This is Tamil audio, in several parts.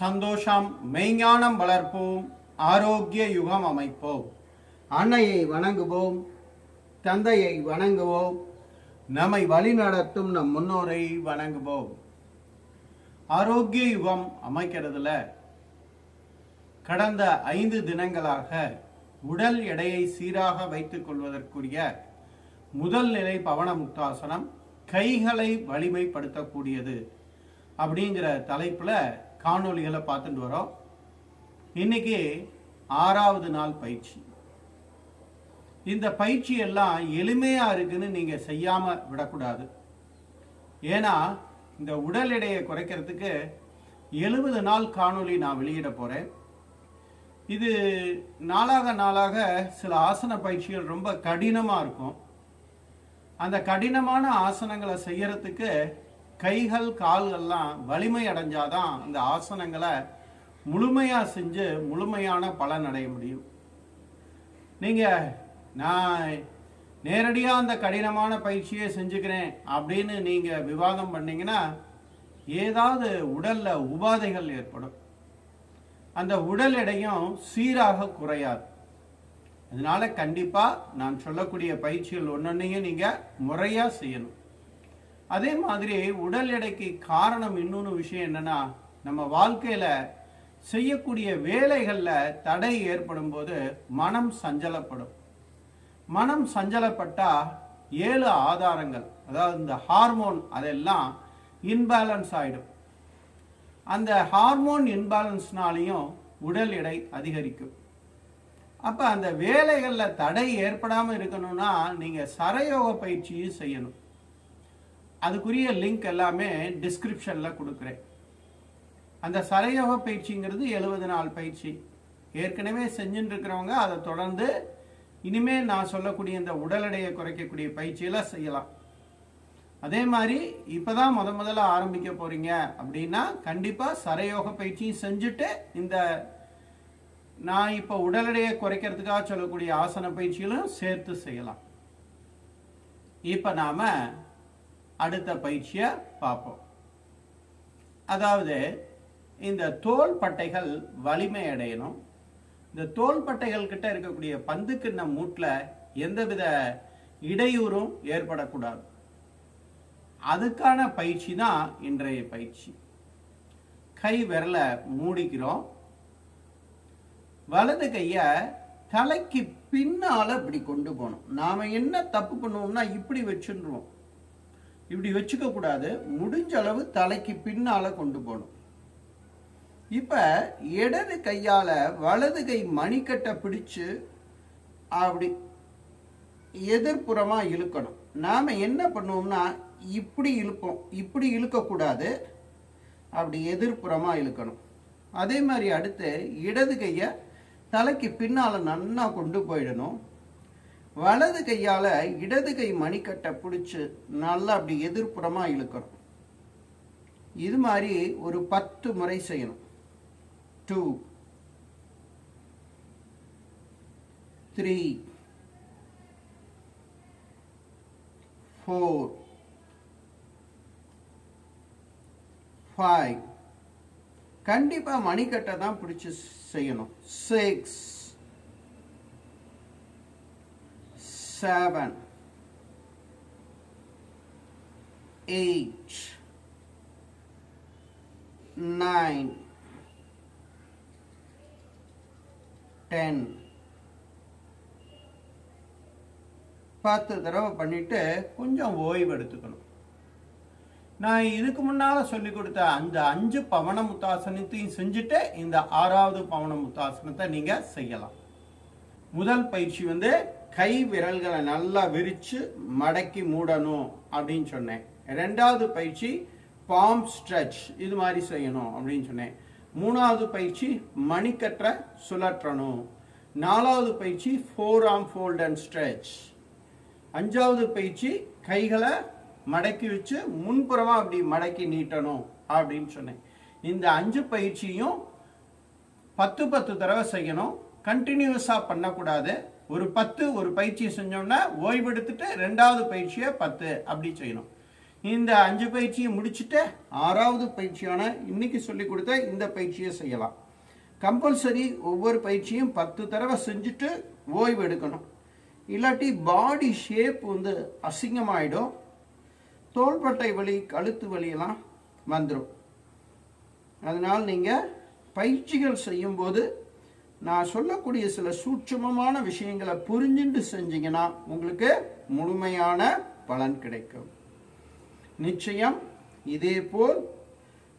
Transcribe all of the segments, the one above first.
சந்தோஷம் மெய்ஞானம் வளர்ப்போம் ஆரோக்கிய யுகம் அமைப்போம். அன்னையை வணங்குவோம் தந்தையை வணங்குவோம் நம்மை வழிநடத்தும் நம் முன்னோரை வணங்குவோம். ஆரோக்கிய யுகம் அமைக்கிறதுல கடந்த ஐந்து தினங்களாக உடல் எடையை சீராக வைத்துக் கொள்வதற்குரிய முதல் நிலை பவன முக்தாசனம் கைகளை வலிமைப்படுத்தக்கூடியது அப்படிங்கிற தலைப்பில் காணொளிகளை பார்த்துட்டு வரோம். இன்னைக்கு ஆறாவது நாள் பயிற்சி. இந்த பயிற்சி எல்லாம் எளிமையா இருக்குன்னு நீங்க செய்யாம விடக்கூடாது. ஏன்னா இந்த உடல் எடையை குறைக்கிறதுக்கு எழுபது நாள் காணொளி நான் வெளியிட போறேன். இது நாளாக நாளாக சில ஆசன பயிற்சிகள் ரொம்ப கடினமாக இருக்கும். அந்த கடினமான ஆசனங்களை செய்யறதுக்கு கைகள் கால்கள்லாம் வலிமை அடைஞ்சாதான் அந்த ஆசனங்களை முழுமையாக செஞ்சு முழுமையான பலன் அடைய முடியும். நீங்கள் நான் நேரடியாக அந்த கடினமான பயிற்சியை செஞ்சுக்கிறேன் அப்படின்னு நீங்கள் விவாதம் பண்ணிங்கன்னா ஏதாவது உடலில் உபாதைகள் ஏற்படும். அந்த உடல் எடையும் சீராக குறையாது. அதனால கண்டிப்பாக நான் சொல்லக்கூடிய பயிற்சிகள் ஒன்னொன்னையும் நீங்கள் முறையாக செய்யணும். அதே மாதிரி உடல் எடைக்கு காரணம் இன்னொன்று விஷயம் என்னன்னா நம்ம வாழ்க்கையில செய்யக்கூடிய வேலைகளில் தடை ஏற்படும் போது மனம் சஞ்சலப்படும். மனம் சஞ்சலப்பட்டா ஏழு ஆதாரங்கள் அதாவது இந்த ஹார்மோன் அதெல்லாம் இன்பேலன்ஸ் ஆயிடும். அந்த ஹார்மோன் இன்பேலன்ஸ்னாலையும் உடல் எடை அதிகரிக்கும். அப்போ அந்த வேலைகளில் தடை ஏற்படாமல் இருக்கணும்னா நீங்கள் சரயோக பயிற்சியும் செய்யணும். அதுக்குரிய லிங்க் எல்லாமே டிஸ்கிரிப்ஷனில் கொடுக்குறேன். அந்த சரையோக பயிற்சிங்கிறது எழுபது நாள் பயிற்சி. ஏற்கனவே செஞ்சுட்டு இருக்கிறவங்க அதை தொடர்ந்து இனிமேல் நான் சொல்லக்கூடிய இந்த உடல் எடையை குறைக்கக்கூடிய பயிற்சியெல்லாம் செய்யலாம். அதே மாதிரி இப்போ தான் முத முதல்ல ஆரம்பிக்க போகிறீங்க அப்படின்னா கண்டிப்பாக சரையோக பயிற்சியும் செஞ்சுட்டு இந்த நான் இப்போ உடல் எடையை குறைக்கிறதுக்காக சொல்லக்கூடிய ஆசன பயிற்சிகளும் சேர்த்து செய்யலாம். இப்போ நாம் அடுத்த பயிற்சியை பார்ப்போம். அதாவது இந்த தோல் பட்டைகள் வலிமை அடையணும். இந்த தோல் பட்டைகள் கிட்ட இருக்கக்கூடிய பந்துக்கிண்ண மூட்டில் எந்தவித இடையூறும் ஏற்படக்கூடாது. அதுக்கான பயிற்சி தான் இன்றைய பயிற்சி. கை விரலை மூடிக்கிறோம். வலது கைய தலைக்கு பின்னால இப்படி கொண்டு போகணும். நாம என்ன தப்பு பண்ணுவோம்னா இப்படி வச்சுருவோம். இப்படி வச்சுக்க கூடாது. முடிஞ்ச அளவு தலைக்கு பின்னால கொண்டு போகணும். இப்ப இடது கையால வலது கை மணிக்கட்டை பிடிச்சு அப்படி எதிர்ப்புறமாக இழுக்கணும். நாம என்ன பண்ணுவோம்னா இப்படி இழுப்போம். இப்படி இழுக்கக்கூடாது அப்படி எதிர்ப்புறமாக இழுக்கணும். அதே மாதிரி அடுத்து இடது கையை தலைக்கு பின்னால நன்னா கொண்டு போயிடணும். வலது கையால இடது கை மணிக்கட்டை பிடிச்சி நல்லா அப்படி எதிர்ப்புறமா இழுக்கணும். இது மாதிரி ஒரு பத்து முறை செய்யணும். டூ த்ரீ ஃபோர் ஃபைவ் கண்டிப்பாக மணிக்கட்டை தான் பிடிச்சி செய்யணும். Six seven eight nine ten பத்து தடவை பண்ணிட்டு கொஞ்சம் ஓய்வு எடுத்துக்கணும். நான் இதுக்கு முன்னால சொல்லி கொடுத்த அந்த அஞ்சு பவன முத்தாசனத்தையும் செஞ்சுட்டு இந்த ஆறாவது பவன முத்தாசனத்தை நீங்கள் செய்யலாம். முதல் பயிற்சி வந்து கை விரல்களை நல்லா விரிச்சு மடக்கி மூடணும் அப்படின்னு சொன்னேன். ரெண்டாவது பயிற்சி பாம் ஸ்ட்ரெச் இது மாதிரி செய்யணும் அப்படின்னு சொன்னேன். மூணாவது பயிற்சி மணிக்கற்றை சுழற்றணும். நாலாவது பயிற்சி ஃபோர் ஆம் ஃபோல்ட் அண்ட் ஸ்ட்ரெச் அஞ்சாவது பயிற்சி கைகளை மடக்கி வச்சு முன்புறமாக அப்படி மடக்கி நீட்டணும் அப்படின்னு சொன்னேன். இந்த அஞ்சு பயிற்சியும் பத்து பத்து தடவை செய்யணும். கண்டினியூஸாக பண்ணக்கூடாது. ஒரு பத்து ஒரு பயிற்சி செஞ்சோம்னா ஓய்வெடுத்துட்டு ரெண்டாவது பயிற்சியை பத்து அப்படி செய்யணும். இந்த அஞ்சு பயிற்சியை முடிச்சுட்டு ஆறாவது பயிற்சியான இன்னைக்கு சொல்லி கொடுத்த இந்த பயிற்சியை செய்யலாம். கம்பல்சரி ஒவ்வொரு பயிற்சியும் பத்து தடவை செஞ்சுட்டு ஓய்வு எடுக்கணும். இல்லாட்டி பாடி ஷேப் வந்து அசிங்கமாயிடும். தோள்பட்டை வலி கழுத்து வலியெல்லாம் வந்துடும் அதனால் நீங்கள் பயிற்சிகள் செய்யும்போது நான் சொல்லக்கூடிய சில சூட்சமமான விஷயங்களை புரிஞ்சுட்டு செஞ்சீங்கன்னா உங்களுக்கு முழுமையான பலன் கிடைக்கும். நிச்சயம் இதே போல்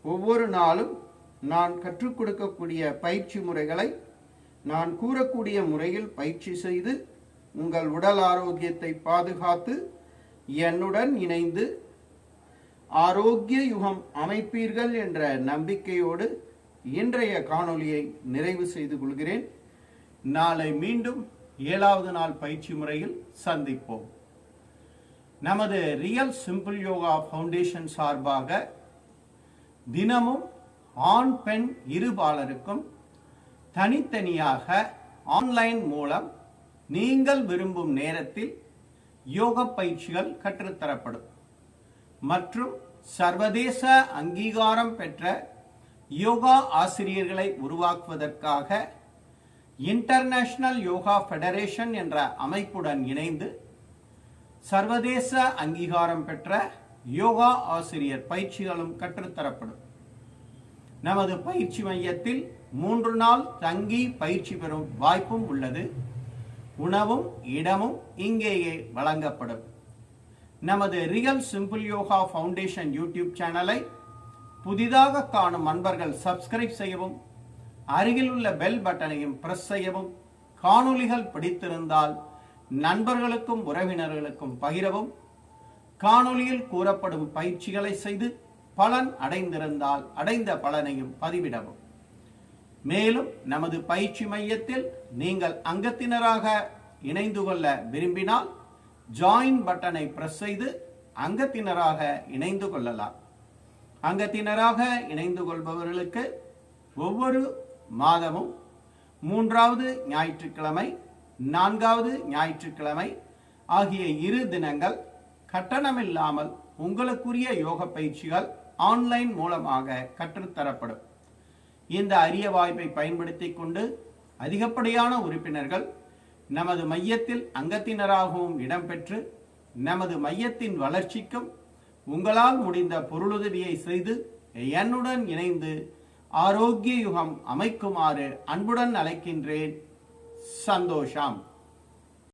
ஒவ்வொரு நாளும் நான் கற்றுக் கொடுக்கக்கூடிய பயிற்சி முறைகளை நான் கூறக்கூடிய முறையில் பயிற்சி செய்து உங்கள் உடல் ஆரோக்கியத்தை பாதுகாத்து என்னுடன் இணைந்து ஆரோக்கிய யுகம் அமைப்பீர்கள் என்ற நம்பிக்கையோடு இன்றைய காணொளியை நிறைவு செய்து கொள்கிறேன். நாளை மீண்டும் ஏழாவது நாள் பயிற்சி முறையில் சந்திப்போம். நமது ரியல் சிம்பிள் யோகா ஃபவுண்டேஷன் சார்பாக தினமும் ஆண் பெண் இருபாலருக்கும் தனித்தனியாக ஆன்லைன் மூலம் நீங்கள் விரும்பும் நேரத்தில் யோக பயிற்சிகள் கற்றுத்தரப்படும். மற்றும் சர்வதேச அங்கீகாரம் பெற்ற யோகா ஆசிரியர்களை உருவாக்குவதற்காக இன்டர்நேஷனல் யோகா ஃபெடரேஷன் என்ற அமைப்புடன் இணைந்து சர்வதேச அங்கீகாரம் பெற்ற யோகா ஆசிரியர் பயிற்சிகளும் கற்றுத்தரப்படும். நமது பயிற்சி மையத்தில் மூன்று நாள் தங்கி பயிற்சி பெறும் வாய்ப்பும் உள்ளது. உணவும் இடமும் இங்கேயே வழங்கப்படும். நமது real simple yoga foundation YouTube சேனலை புதிதாக காணும் அன்பர்கள் சப்ஸ்கிரைப் செய்யவும் அருகில் உள்ள பெல் பட்டனையும் பிரஸ் செய்யவும் காணொளிகள் பிடித்திருந்தால் நண்பர்களுக்கும் உறவினர்களுக்கும் பகிரவும் காணொளியில் கூறப்படும் பயிற்சிகளை செய்து பலன் அடைந்திருந்தால் அடைந்த பலனையும் பதிவிடவும். மேலும் நமது பயிற்சி மையத்தில் நீங்கள் அங்கத்தினராக இணைந்து கொள்ள விரும்பினால் ஜாயின் பட்டனை பிரஸ் செய்து அங்கத்தினராக இணைந்து கொள்ளலாம். அங்கத்தினராக இணைந்து கொள்பவர்களுக்கு ஒவ்வொரு மாதமும் மூன்றாவது ஞாயிற்றுக்கிழமை நான்காவது ஞாயிற்றுக்கிழமை ஆகிய இரு தினங்கள் கட்டணமில்லாமல் உங்களுக்குரிய யோக பயிற்சிகள் ஆன்லைன் மூலமாக கற்றுத்தரப்படும் இந்த அரிய வாய்ப்பை பயன்படுத்தி கொண்டு அதிகப்படியான உறுப்பினர்கள் நமது மையத்தில் அங்கத்தினராகவும் இடம்பெற்று நமது மையத்தின் வளர்ச்சிக்கும் உங்களால் முடிந்த பொருளுதவியை செய்து என்னுடன் இணைந்து ஆரோக்கிய யுகம் அமைக்குமாறு அன்புடன் அழைக்கின்றேன். சந்தோஷம்.